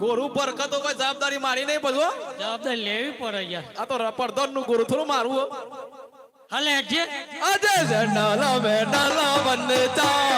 ગોરું પર કતો કોઈ જવાબદારી મારી નહીં પછી જવાબદારી લેવી પડે યાર. આ તો રપરદોનનું ગોરુ થોડું મારું હલે હાલે અજય ઝંડાલા બેડાલા બંને ચાલિયા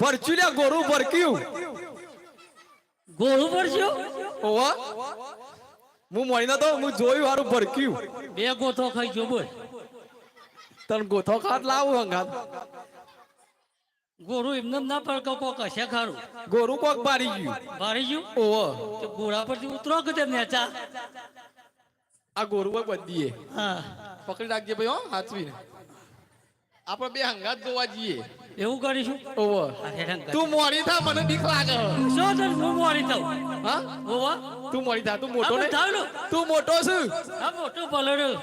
ભરચુલ્યા ગોરું ભરક્યું. ગોરું ભરચ્યું ઓવા હું મોઈના તો હું જોયું હારું ભરક્યું. બે ગોથો ખાઈ જો બોલ. તને ગોથો ખાત લાવું હંગાત? ગોરું એમને ના પડકો કોક હશે ખારું. ગોરું કોક બારી ગયું. બારી ગયું? ઓવો તો ઘોડા પરથી ઉતરો કે તે નેચા? આ ગોરું બધીએ. હા. પકડી રાખજે ભાઈ હો હાચવીને આપણે બે હંગાત જોવા જઈએ. એવું કરીશું? ઓવો. તું મોડી થા મને બીક લાગે. શું તું હું મોરી થાઉ. હા? ઓવો તું મોડી થા તું મોટો ને. તું મોટો છે. હા મોટો પલડું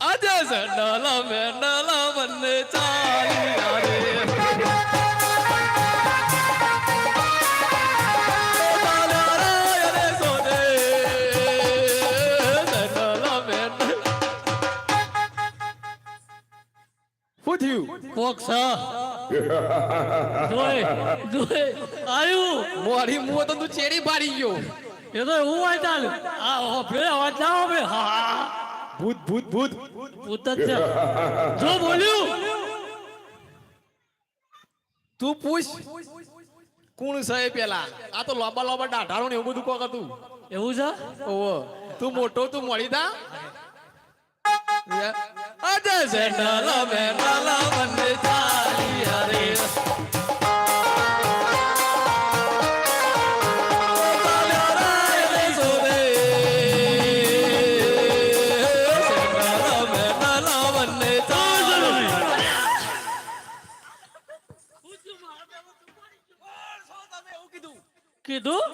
આજે સંડાલા બંને ચાલ્યા રે શું થયું કોક છ જોઈ જોઈ આયુ. મોડી મું તો તું ચેરી પાડી ગયો. એ તો એવું હોય ચાલ. આ હોભળે અવાજ ના હોભળે હા. ભૂત ભૂત ભૂત. ભૂત જ છે. જો બોલ્યું. તું પૂછ. કોણ છે પેલા? આ તો લોબા લોબા ડાઢારો ને એવું બધું કોક હતું. એવું છે? ઓહો. તું મોટો તું મળી તા આજે સેન્ડલા મેન્ડલા બંને ચાલિયા રે ચાલ્યા રાય રે સોદે. સેન્ડલા મેન્ડલા બંને ચાલિયા કીધું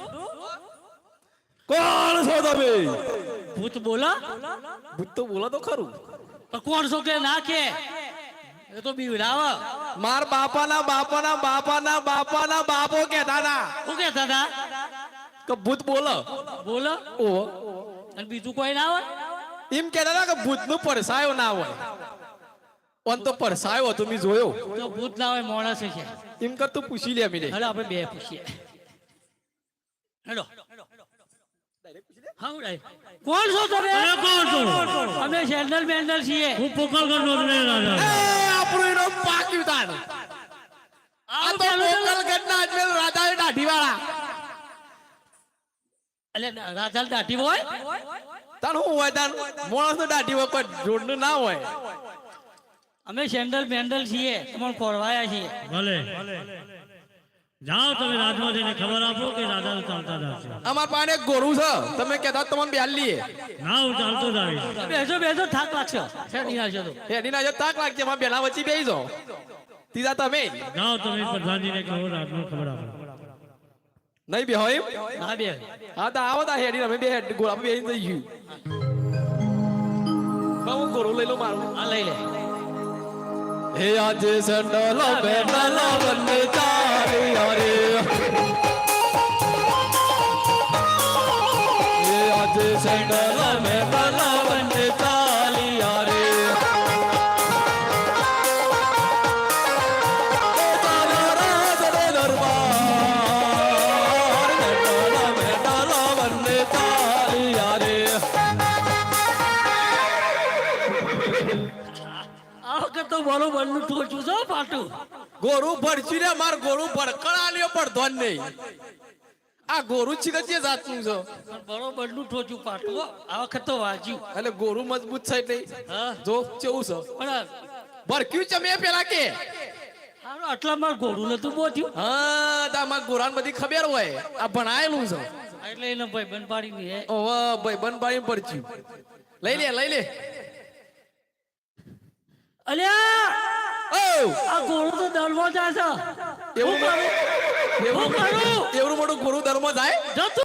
કોણ છો તમે ભૂત બોલા ભૂત તો બોલો તો ખરું પણ કોણ છો કે નાખે. એ તો બીવડાવ માર બાપાના બાપાના બાપાના બાપાના બાપો કહેતા હતા. શું કહેતા હતા? કે ભૂત બોલો. બોલો. ઓ અને બીજું કોઈ ના હોય? એમ કહેતા હતા કે ભૂતનું પરસાયો ના હોય. ઓન તો પરસાયો હતો મેં જોયો. તો ભૂત ના હોય મોણસ છે એમ કર તું પૂછી લે મીને હેલો આપણે બે પૂછીએ. હેલો. કોણ છો તમે? કોણ છો? અમે જનરલ બેન્ડલ છીએ. હું પોકળ કરતો એ આપણો એનો પાક્યું તાન આ તો મોકલ ગઢના અજમેર રાજા એ દાઢી વાળા એટલે રાજાલ દાઢી હોય? તાન હું હોય તાન મોણસ તો દાઢી હોય કોઈ જોડનું ના હોય. અમે સેન્ડલ બેન્ડલ છીએ. તમને ખોરવાયા છીએ. ભલે. જાઓ તમે રાજમાં જઈને ખબર આપો કે રાજા ચાલતા જશે અમાર પાસે એક છે. તમે કહેતા તમને બેલ ના હું ચાલતો જ આવીશ બેસો બેસો થાક લાગશે. છે નહીં આવશે તો ના જો તાક લાગશે. અમાર બેલા વચ્ચે બેસી જાઓ તીજા તમે. જાઓ તમે પ્રધાનજીને કહો રાજમાં ખબર આપો. નહીં બે હોય ના બે હા તો આવો તા હેડી અમે બે હેડ ગોળા બે જઈ ગયું બહુ ગોળું લઈ લો મારું. આ લઈ લે. હે આજે સંડલો બેડલો બંને. રે વખત તો બોલો નું ટોચું છો પાટું. ગોરું ભરચી ને માર ગોરું ભડકડા લ્યો પડધો જ નહીં. આ ગોરું છી જે જાતનું છે. પણ બરોબર ટોચું પાટું આ વખત તો વાજ્યું. એટલે ગોરું મજબૂત છે એટલે હા. જો કેવું છો. પણ ભરક્યું મેં પેલા કે? આટલા માર ગોરું નતું બોધ્યું? હા તા માર ગોરાન બધી ખબર હોય. આ ભણાયેલું છે. એટલે એને ભાઈ બનપાડી ની ઓવે ભાઈ બનપાડી પડચ્યું લઈ લે લઈ લે. અલ્યા! ઓ આ ઘોડું તો દળવા જાય છે. એવું કરું? એવું મોટું ગોરું ધર્મ થાય